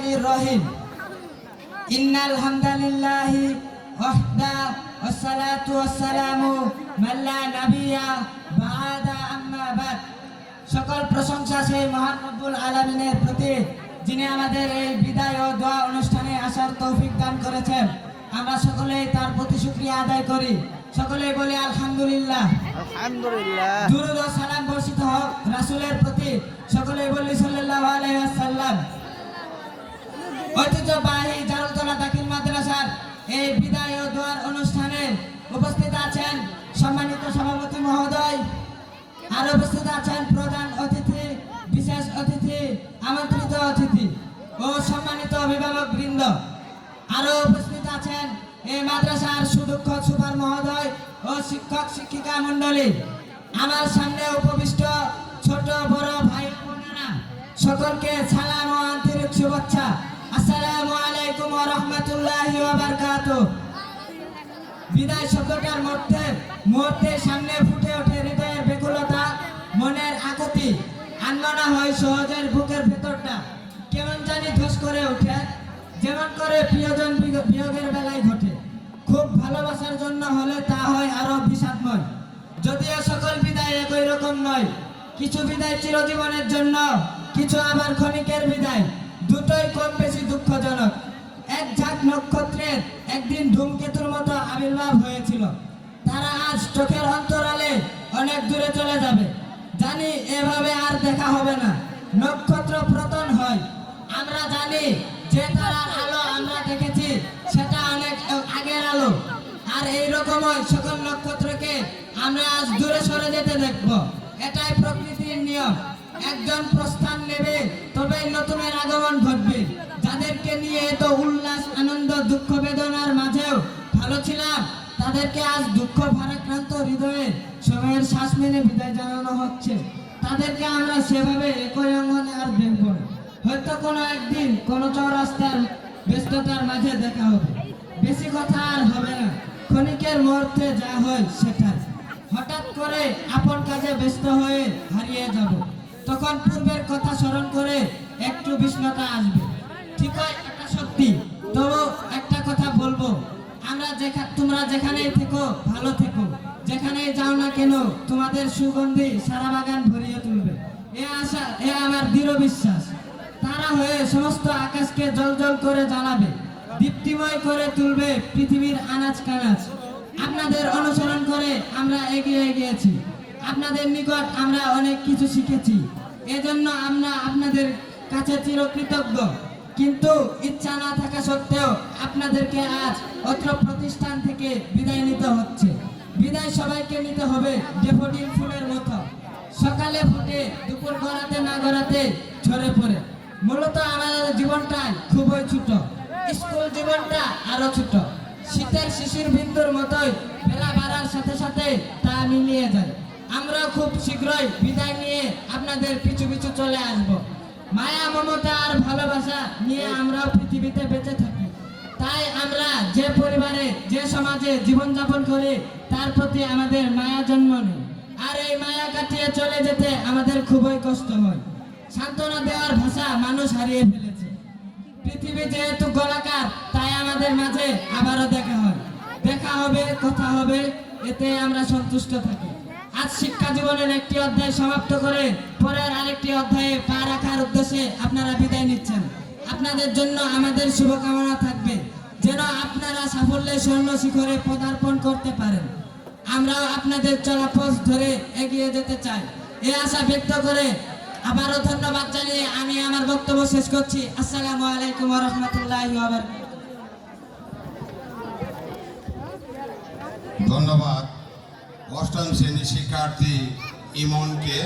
রহমানির রহিম ইন্নাল হামদালিল্লাহি ওয়াহদা ওয়াসসালাতু ওয়াসসালামু মাল্লা নাবিয়া বাদা আম্মা বাদ সকল প্রশংসা সেই মহান রব্বুল আলামিনের প্রতি যিনি আমাদের এই বিদায় ও দোয়া অনুষ্ঠানে আসার তৌফিক দান করেছেন। আমরা সকলেই তার প্রতি শুকরিয়া আদায় করি। সকলেই বলি আলহামদুলিল্লাহ। আলহামদুলিল্লাহ। দুরুদ ও সালাম বর্ষিত হোক রাসূলের প্রতি। সকলেই বলি সাল্লাল্লাহু আলাইহি ওয়াসাল্লাম। ঐতিহ্যবাহী জারুলতলা দাখিল মাদ্রাসার এই বিদায় ও দোয়ার অনুষ্ঠানে উপস্থিত আছেন সম্মানিত সভাপতি মহোদয়। আর উপস্থিত আছেন প্রধান অতিথি, বিশেষ অতিথি, আমন্ত্রিত অতিথি ও সম্মানিত অভিভাবক বৃন্দ। আরও উপস্থিত আছেন এই মাদ্রাসার সুদক্ষ সুপার মহোদয় ও শিক্ষক শিক্ষিকা মণ্ডলী। আমার সামনে উপবিষ্ট ছোট বড় ভাই বোনেরা, সকলকে সালাম ও আন্তরিক শুভেচ্ছা। আসসালামু আলাইকুম ওয়া রাহমাতুল্লাহি ওয়া বারাকাতুহু। বিদায় শব্দটার মধ্যে মুহূর্তে সামনে ফুটে ওঠে হৃদয়ের বেকুলতা, মনের আকুতি। আনমনা হয় সহজের বুকের ভেতরটা। কেমন জানি ধস করে ওঠে, যেমন করে প্রিয়জন বিয়োগের বেলায় ঘটে। খুব ভালোবাসার জন্য হলে তা হয় আরও বিষাদময়। যদিও সকল বিদায় একই রকম নয়, কিছু বিদায় চিরজীবনের জন্য, কিছু আবার ক্ষণিকের বিদায়। দুটোই কম বেশি দুঃখজনক। এক ঝাঁক নক্ষত্রের একদিন ধূমকেতুর মতো আবির্ভাব হয়েছিল। তারা আজ চোখের অন্তরালে অনেক দূরে চলে যাবে। জানি এভাবে আর দেখা হবে না। নক্ষত্র প্রতন হয়। আমরা জানি যে তারার আলো আমরা দেখেছি, সেটা অনেক আগের আলো। আর এই রকমই সকল নক্ষত্রকে আমরা আজ দূরে সরে যেতে দেখব। এটাই প্রকৃতির নিয়ম। একজন প্রস্থান নেবে তবেই নতুনের আগমন ঘটবে। যাদেরকে নিয়ে এত উল্লাস, আনন্দ, দুঃখ, বেদনার মাঝেও ভালো ছিলাম, তাদেরকে আজ দুঃখ ভারাক্রান্ত হৃদয়ে সময়ের শ্বাস মেনে বিদায় জানানো হচ্ছে। তাদেরকে আমরা সেভাবে একই অঙ্গনে আর দেখব হয়তো কোনো একদিন কোনো চৌরাস্তার ব্যস্ততার মাঝে দেখা হবে। বেশি কথা আর হবে না। ক্ষণিকের মুহূর্তে যা হয় সেটা। হঠাৎ করে আপন কাজে ব্যস্ত হয়ে হারিয়ে যাব। তখন পূর্বের কথা স্মরণ করে একটু বিষ্ণতা আসবে। ঠিক এটা সত্যি। তবু একটা কথা বলব। আমরা যেখানে তোমরা যেখানেই থেকো, ভালো থেকো। যেখানেই যাও না কেন, তোমাদের সুগন্ধি সারা বাগান ভরিয়ে তুলবে। এ আশা, এ আমার দৃঢ় বিশ্বাস। তারা হয়ে সমস্ত আকাশকে জল জল করে জ্বালাবে, দীপ্তিময় করে তুলবে পৃথিবীর আনাজ কানাজ। আপনাদের অনুসরণ করে আমরা এগিয়ে গিয়েছি। আপনাদের নিকট আমরা অনেক কিছু শিখেছি। এজন্য আমরা আপনাদের কাছে চিরকৃতজ্ঞ। কিন্তু ইচ্ছা না থাকা সত্ত্বেও আপনাদেরকে আজ অত্র প্রতিষ্ঠান থেকে বিদায় নিতে হচ্ছে। বিদায় সবাইকে নিতে হবে ডেফোডিল ফুলের মতো। সকালে ফুটে, দুপুর গড়াতে না গড়াতে ঝরে পড়ে। মূলত আমাদের জীবনটাই খুবই ছোট। স্কুল জীবনটা আরও ছোট। শীতের শিশির বিন্দুর মতোই বেলা বাড়ার সাথে সাথে তা মিলিয়ে যায়। আমরা খুব শীঘ্রই বিদায় নিয়ে আপনাদের পিছু পিছু চলে আসব। মায়া, মমতা আর ভালোবাসা নিয়ে আমরাও পৃথিবীতে বেঁচে থাকি। তাই আমরা যে পরিবারে, যে সমাজে জীবনযাপন করি, তার প্রতি আমাদের মায়া জন্ম নেই আর এই মায়া কাটিয়ে চলে যেতে আমাদের খুবই কষ্ট হয়। সান্ত্বনা দেওয়ার ভাষা মানুষ হারিয়ে ফেলেছে। পৃথিবী যেহেতু গোলাকার, তাই আমাদের মাঝে আবারও দেখা হয়। দেখা হবে, কথা হবে, এতে আমরা সন্তুষ্ট থাকি। আজ শিক্ষা জীবনের একটি অধ্যায় সমাপ্ত করে পরের আরেকটি অধ্যায়ে পা রাখার উদ্দেশ্যে আপনারা বিদায় নিচ্ছেন। আপনাদের জন্য আমাদের শুভকামনা থাকবে, যেন আপনারা সাফল্যের স্বর্ণ শিখরে পদার্পণ করতে পারেন। আমরাও আপনাদের চলাপথ ধরে এগিয়ে যেতে চাই। এই আশা ব্যক্ত করে আবারও ধন্যবাদ জানিয়ে আমি আমার বক্তব্য শেষ করছি। আসসালামু আলাইকুম রহমতুল্লাহ ধন্যবাদ। অষ্টম শ্রেণি শিক্ষার্থী ইমনকে